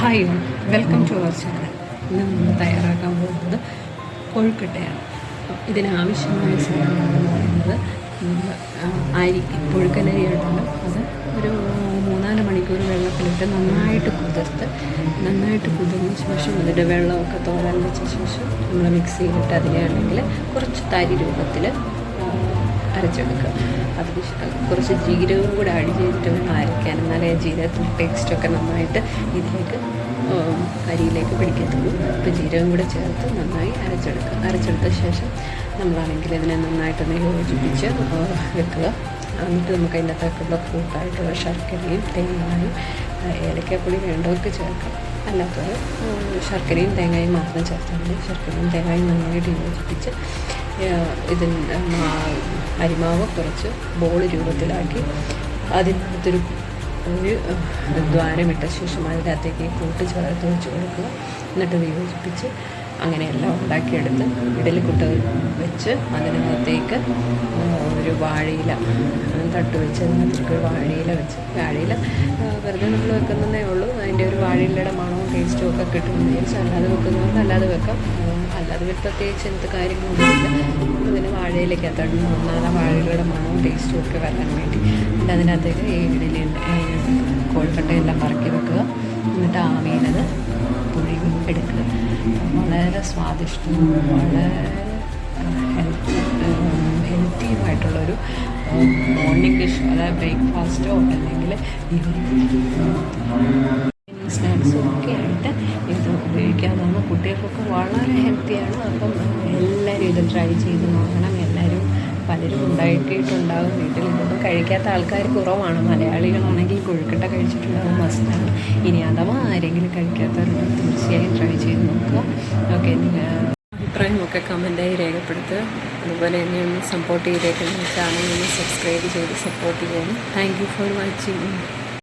Hi welcome to our channel ഇന്ന് നമ്മൾ തയ്യാറാക്കാൻ പോകുന്നത് കൊഴുക്കട്ടയാണ്. ഇതിനാവശ്യമായ സാധനങ്ങളെന്ന് പറയുന്നത് അരി പുഴുക്കലരിയായിട്ടുണ്ട് അത് ഒരു മൂന്നാൽ മണിക്കൂർ വെള്ളത്തിലിട്ട് നന്നായിട്ട് കുതിർത്ത് നന്നായിട്ട് കുതിർന്ന ശേഷം അതിന്റെ വെള്ളമൊക്കെ തോരാൻ വെച്ച ശേഷം നമ്മൾ മിക്സിയിലിട്ട് അതിനാണെങ്കിൽ കുറച്ച് തരി രൂപത്തിൽ അരച്ചെടുക്കുക. അതിന് കുറച്ച് ജീരകവും കൂടെ ആഡ് ചെയ്തിട്ട് വേണം അരയ്ക്കാൻ എന്നാലേ ജീരകത്തിന്റെ ടേസ്റ്റൊക്കെ നന്നായിട്ട് ഇതിലേക്ക് അരിയിലേക്ക് പിടിക്കത്തുള്ളൂ. അപ്പോൾ ജീരകം കൂടെ ചേർത്ത് നന്നായി അരച്ചെടുക്കുക. അരച്ചെടുത്ത ശേഷം നമ്മളാണെങ്കിൽ ഇതിനെ നന്നായിട്ടൊന്ന് യോജിപ്പിച്ച് വെക്കുക. എന്നിട്ട് നമുക്ക് അതിന്റെ അകത്തേക്കുള്ള ഫ്രൂട്ടായിട്ടുള്ള ശർക്കരയും തേങ്ങയും ഏലക്കപ്പൊടി വേണ്ടവർക്ക് ചേർക്കാം. അല്ലാത്തവർ ശർക്കരയും തേങ്ങയും മാത്രം ചേർത്താൽ മതി. ശർക്കരയും തേങ്ങയും നന്നായിട്ട് യോജിപ്പിച്ച് ഇതിന്റെ അരിമാവ് കുറച്ച് ബോൾ രൂപത്തിലാക്കി അതിനകത്തൊരു ഒരു ദ്വാരമിട്ട ശേഷം അതിനകത്തേക്ക് ഈ ചേർത്ത് വെച്ച് കൊടുക്കുക. എന്നിട്ട് വിയോജിപ്പിച്ച് യോജിപ്പിച്ച് അങ്ങനെയെല്ലാം ഉണ്ടാക്കിയെടുത്ത് ഇഡലിക്കുട്ട വെച്ച് അതിനകത്തേക്ക് ഒരു വാഴയില തട്ട് വെച്ച് അതിനകത്തേക്ക് ഒരു വാഴയില വെച്ച് വാഴയില വെറുതെ നമ്മൾ വെക്കുന്നതേ ഉള്ളൂ. അതിന്റെ ഒരു വാഴയിലയുടെ ടേസ്റ്റും ഒക്കെ കിട്ടും വിചാരിച്ച് അല്ലാതെ വെക്കുന്നതുകൊണ്ട് അല്ലാതെ വെക്കാം. അല്ലാതെ വെച്ച് എന്ത് കാര്യങ്ങളൊന്നുമില്ല അതിന് വാഴയിലേക്കകത്തോട്ട് എത്തണം ആ വാഴയിലയുടെ മണവും ടേസ്റ്റും ഒക്കെ വരാൻ വേണ്ടി. എന്നിട്ട് അതിനകത്തേക്ക് ഈ ഇഡലി കോഴിക്കട്ടയെല്ലാം പറക്കി വെക്കുക. എന്നിട്ട് ആവിയിലത് പുഴുങ്ങി എടുക്കുക. വളരെ സ്വാദിഷ്ടം വളരെ ഹെൽത്തി ഹെൽത്തിയുമായിട്ടുള്ളൊരു മോർണിംഗ് ഡിഷ് അതായത് ബ്രേക്ക്ഫാസ്റ്റോ അല്ലെങ്കിൽ ഈവനിങ് കുട്ടികൾക്കൊക്കെ വളരെ ഹെൽത്തിയാണ് അപ്പം എല്ലാവരും ഇത് ട്രൈ ചെയ്ത് നോക്കണം. എല്ലാവരും പലരും ഉണ്ടാക്കിയിട്ടുണ്ടാകും വീട്ടിൽ ഇതൊന്നും കഴിക്കാത്ത ആൾക്കാർ കുറവാണ്. മലയാളികളാണെങ്കിൽ കൊഴുക്കട്ട കഴിച്ചിട്ടുണ്ടാകും മസ്റ്റാണ് ഇനി അഥവാ ആരെങ്കിലും കഴിക്കാത്തവരുണ്ടെങ്കിൽ തീർച്ചയായും ട്രൈ ചെയ്ത് നോക്കുക. ഓക്കെ അഭിപ്രായമൊക്കെ കമന്റായി രേഖപ്പെടുത്തുക. അതുപോലെ എന്നെ ഒന്ന് സപ്പോർട്ട് ചെയ്തേക്കുന്ന ചാനൽ ഒന്ന് സബ്സ്ക്രൈബ് ചെയ്ത് സപ്പോർട്ട് ചെയ്യണം. Thank you for watching